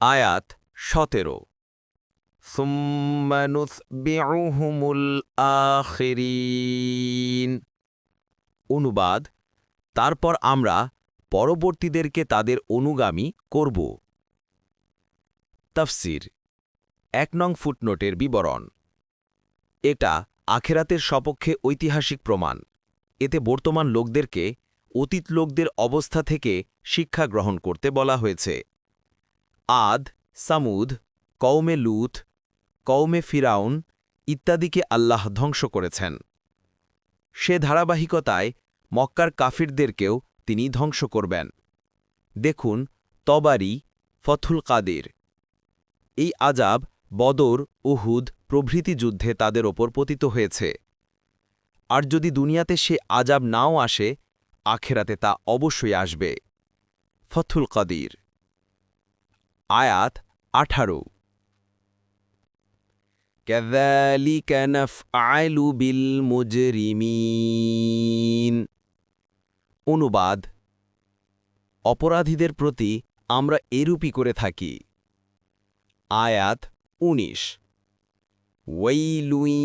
আয়াত সতেরো। অনুবাদ, তারপর আমরা পরবর্তীদেরকে তাদের অনুগামী করব। তাফসির, এক নং ফুটনোটের বিবরণ। এটা আখেরাতের সপক্ষে ঐতিহাসিক প্রমাণ। এতে বর্তমান লোকদেরকে অতীত লোকদের অবস্থা থেকে শিক্ষা গ্রহণ করতে বলা হয়েছে। আদ, সামুদ, কওমে লুত, কওমে ফিরাউন ইত্যাদিকে আল্লাহ ধ্বংস করেছেন। সে ধারাবাহিকতায় মক্কার কাফিরদেরকেও তিনি ধ্বংস করবেন। দেখুন, তবারি, ফথুল কাদের। এই আজাব বদর, উহুদ প্রভৃতি যুদ্ধে তাদের ওপর পতিত হয়েছে। আর যদি দুনিয়াতে সে আজাব নাও আসে, আখেরাতে তা অবশ্যই আসবে। ফথুল কাদির আয়াত আঠারো كذلك نفعل بالمجرمين অনুবাদ অপরাধীদের প্রতি আমরা এরূপই করে থাকি আয়াত ১৯ ওয়াইলুই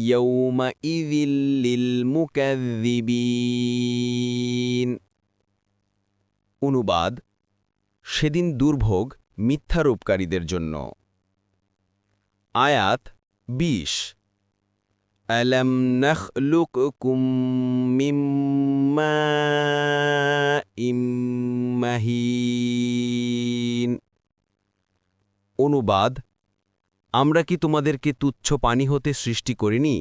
ইয়াউমাইযিল লিলমুকাযযিবিন অনুবাদ সেদিন দুর্ভোগ মিথ্যারূপকারীদের জন্য আয়াত ২০ ألم نخلقكم من ماء مهين অনুবাদ আমরা কি তোমাদেরকে তুচ্ছ পানি হতে সৃষ্টি করিনি